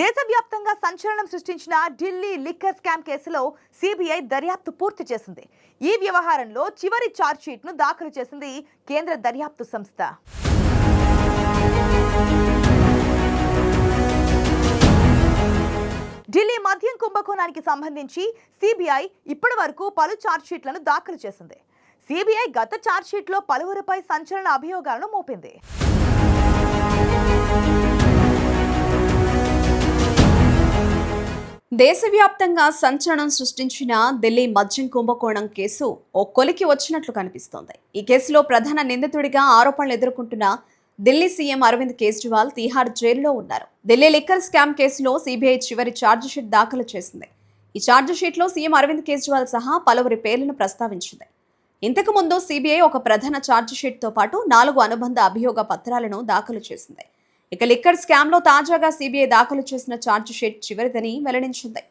దేశవ్యాప్తంగా సంచలనం సృష్టించిన ఢిల్లీ లిక్కర్ స్కామ్ కేసులో సిబిఐ దర్యాప్తు పూర్తి చేసింది. ఈ వ్యవహారంలో చివరి ఛార్జ్షీట్ను దాఖలు చేసింది కేంద్ర దర్యాప్తు సంస్థ. ఢిల్లీ మద్యం కుంభకోణానికి సంబంధించి సిబిఐ ఇప్పటి వరకు పలు ఛార్జ్షీట్లను దాఖలు చేసింది. సిబిఐ గత ఛార్జ్షీట్లో పలువురిపై సంచలన అభియోగాలను మోపింది. దేశవ్యాప్తంగా సంచలనం సృష్టించిన ఢిల్లీ మద్యం కుంభకోణం కేసు ఓ కొలికి వచ్చినట్లు కనిపిస్తోంది. ఈ కేసులో ప్రధాన నిందితుడిగా ఆరోపణలు ఎదుర్కొంటున్న ఢిల్లీ సీఎం అరవింద్ కేజ్రీవాల్ తీహార్ జైలులో ఉన్నారు. ఢిల్లీ లిక్కర్ స్కామ్ కేసులో సీబీఐ చివరి ఛార్జిషీట్ దాఖలు చేసింది. ఈ ఛార్జిషీట్లో సీఎం అరవింద్ కేజ్రీవాల్ సహా పలువురి పేర్లను ప్రస్తావించింది. ఇంతకు ముందు సీబీఐ ఒక ప్రధాన ఛార్జిషీట్తో పాటు నాలుగు అనుబంధ అభియోగ పత్రాలను దాఖలు చేసింది. ఇక లిక్కర్ స్కామ్లో తాజాగా సీబీఐ దాఖలు చేసిన ఛార్జిషీట్ చివరిదని వెల్లడించింది.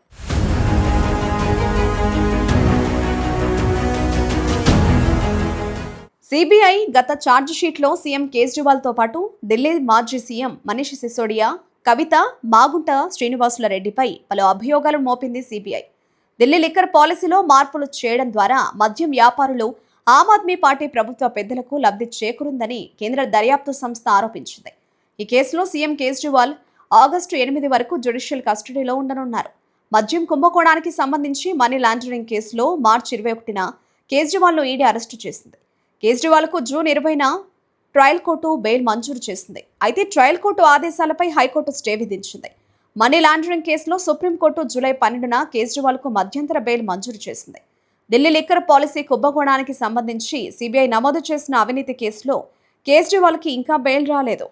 సిబిఐ గత ఛార్జిషీట్లో సీఎం కేజ్రీవాల్తో పాటు ఢిల్లీ మాజీ సీఎం మనీష్ సిసోడియా కవిత మాగుంట శ్రీనివాసుల రెడ్డిపై పలు అభియోగాలు మోపింది సిబిఐ. ఢిల్లీ లిక్కర్ పాలసీలో మార్పులు చేయడం ద్వారా మద్యం వ్యాపారులు ఆమ్ ఆద్మీ పార్టీ ప్రభుత్వ పెద్దలకు లబ్ధి చేకూరుందని కేంద్ర దర్యాప్తు సంస్థ ఆరోపించింది. ఈ కేసులో సీఎం కేజ్రీవాల్ ఆగస్టు ఎనిమిది వరకు జ్యుడిషియల్ కస్టడీలో ఉండనున్నారు. మద్యం కుంభకోణానికి సంబంధించి మనీ లాండరింగ్ కేసులో మార్చి ఇరవై ఒకటిన కేజ్రీవాల్ను ఈడీ అరెస్టు చేసింది. కేజ్రీవాల్కు జూన్ ఇరవైన ట్రయల్ కోర్టు బెయిల్ మంజూరు చేసింది. అయితే ట్రయల్ కోర్టు ఆదేశాలపై హైకోర్టు స్టే విధించింది. మనీ లాండరింగ్ కేసులో సుప్రీంకోర్టు జూలై పన్నెండున కేజ్రీవాల్కు మధ్యంతర బెయిల్ మంజూరు చేసింది. ఢిల్లీ లిక్కర్ పాలసీ కుంభకోణానికి సంబంధించి సిబిఐ నమోదు చేసిన అవినీతి కేసులో కేజ్రీవాల్కి ఇంకా బెయిల్ రాలేదు.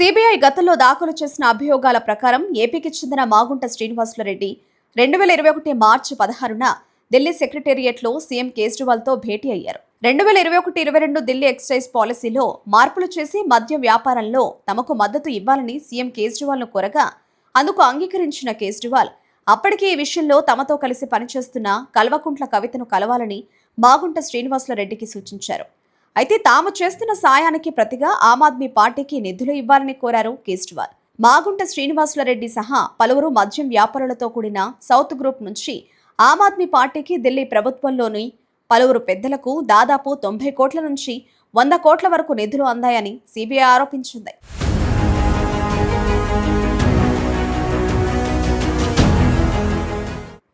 సిబిఐ గతంలో దాఖలు చేసిన అభియోగాల ప్రకారం ఏపీకి చెందిన మాగుంట శ్రీనివాసులరెడ్డి రెండు వేల ఇరవై ఒకటి మార్చి పదహారున ఢిల్లీ సెక్రటేరియట్లో సీఎం కేజ్రీవాల్తో భేటీ అయ్యారు. రెండు వేల ఇరవై ఒకటి ఇరవై రెండు ఢిల్లీ ఎక్సైజ్ పాలసీలో మార్పులు చేసి మద్య వ్యాపారంలో తమకు మద్దతు ఇవ్వాలని సీఎం కేజ్రీవాల్ను కోరగా అందుకు అంగీకరించిన కేజ్రీవాల్ అప్పటికే ఈ విషయంలో తమతో కలిసి పనిచేస్తున్న కల్వకుంట్ల కవితను కలవాలని మాగుంట శ్రీనివాసుల రెడ్డికి సూచించారు. అయితే తాము చేస్తున్న సాయానికి ప్రతిగా ఆమ్ ఆద్మీ పార్టీకి నిధులు ఇవ్వాలని కోరారు కేజ్రీవాల్. మాగుంట శ్రీనివాసులరెడ్డి సహా పలువురు మద్యం వ్యాపారులతో కూడిన సౌత్ గ్రూప్ నుంచి ఆమ్ ఆద్మీ పార్టీకి ఢిల్లీ ప్రభుత్వంలోని పలువురు పెద్దలకు దాదాపు తొంభై కోట్ల నుంచి వంద కోట్ల వరకు నిధులు అందాయని సిబిఐ ఆరోపించింది.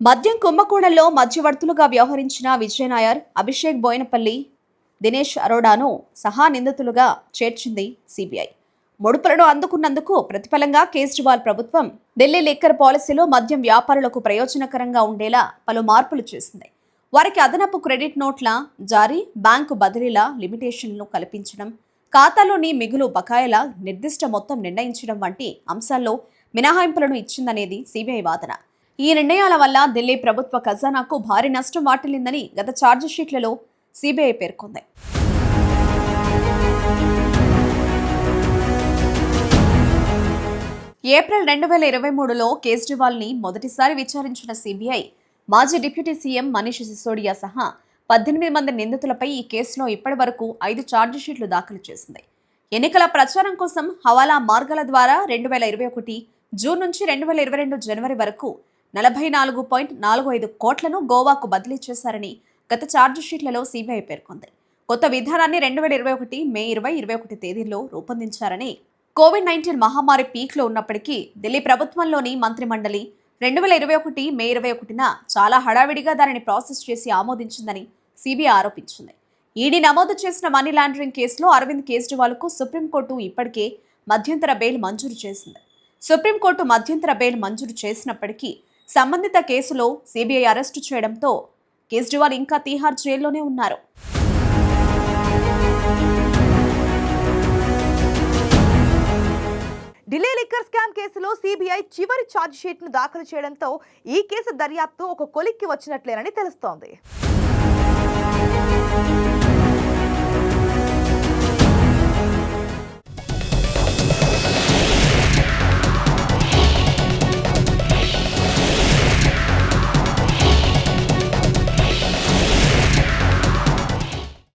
మద్యం కుంభకోణంలో మధ్యవర్తులుగా వ్యవహరించిన విజయనాయర్ అభిషేక్ బోయినపల్లి దినేష్ అరోడాను సహా నిందితులుగా చేర్చింది సిబిఐ. ముడుపులను అందుకున్నందుకు ప్రతిఫలంగా కేజ్రీవాల్ ప్రభుత్వం ఢిల్లీ లిక్కర్ పాలసీలో మద్యం వ్యాపారులకు ప్రయోజనకరంగా ఉండేలా పలు మార్పులు చేసింది. వారికి అదనపు క్రెడిట్ నోట్ల జారీ బ్యాంకు బదిలీల లిమిటేషన్లు కల్పించడం ఖాతాలోని మిగులు బకాయిల నిర్దిష్ట మొత్తం నిర్ణయించడం వంటి అంశాల్లో మినహాయింపులను ఇచ్చిందనేది సిబిఐ వాదన. ఈ నిర్ణయాల వల్ల ఢిల్లీ ప్రభుత్వ ఖజానాకు భారీ నష్టం వాటిల్లిందని గత ఛార్జిషీట్లలో సిబిఐ పేర్కొంది. ఏప్రిల్ రెండు వేల ఇరవై మూడులో కేజ్రీవాల్ని మొదటిసారి విచారించిన సిబిఐ మాజీ డిప్యూటీ సీఎం మనీష్ సిసోడియా సహా పద్దెనిమిది మంది నిందితులపై ఈ కేసులో ఇప్పటి వరకు ఐదు ఛార్జిషీట్లు దాఖలు చేసింది. ఎన్నికల ప్రచారం కోసం హవాలా మార్గాల ద్వారా రెండు వేల ఇరవై ఒకటి జూన్ నుంచి రెండు వేల ఇరవై రెండు జనవరి వరకు నలభై నాలుగు పాయింట్ నాలుగు ఐదు కోట్లను గోవాకు బదిలీ చేశారని గత ఛార్జిషీట్లలో సిబిఐ పేర్కొంది. కొత్త విధానాన్ని రెండు వేల ఇరవై ఒకటి మే ఇరవై ఇరవై ఒకటి తేదీల్లో రూపొందించారని కోవిడ్ నైన్టీన్ మహమ్మారి పీక్లో ఉన్నప్పటికీ ఢిల్లీ ప్రభుత్వంలోని మంత్రిమండలి రెండు వేల ఇరవై ఒకటి మే ఇరవై ఒకటిన చాలా హడావిడిగా దానిని ప్రాసెస్ చేసి ఆమోదించిందని సిబిఐ ఆరోపించింది. ఈడీ నమోదు చేసిన మనీ లాండరింగ్ కేసులో అరవింద్ కేజ్రీవాల్కు సుప్రీంకోర్టు ఇప్పటికే మధ్యంతర బెయిల్ మంజూరు చేసింది. సుప్రీంకోర్టు మధ్యంతర బెయిల్ మంజూరు చేసినప్పటికీ సంబంధిత కేసులో సిబిఐ అరెస్టు చేయడంతో కేజ్రీవాల్ ఇంకా తీహార్ జైల్లోనే ఉన్నారు. ఢిల్లీ లిక్కర్ స్కామ్ కేసులో సిబిఐ చివరి ఛార్జ్ షీట్ను దాఖలు చేయడంతో ఈ కేసు దర్యాప్తు ఒక కొలిక్కి వచ్చినట్లేనని తెలుస్తోంది.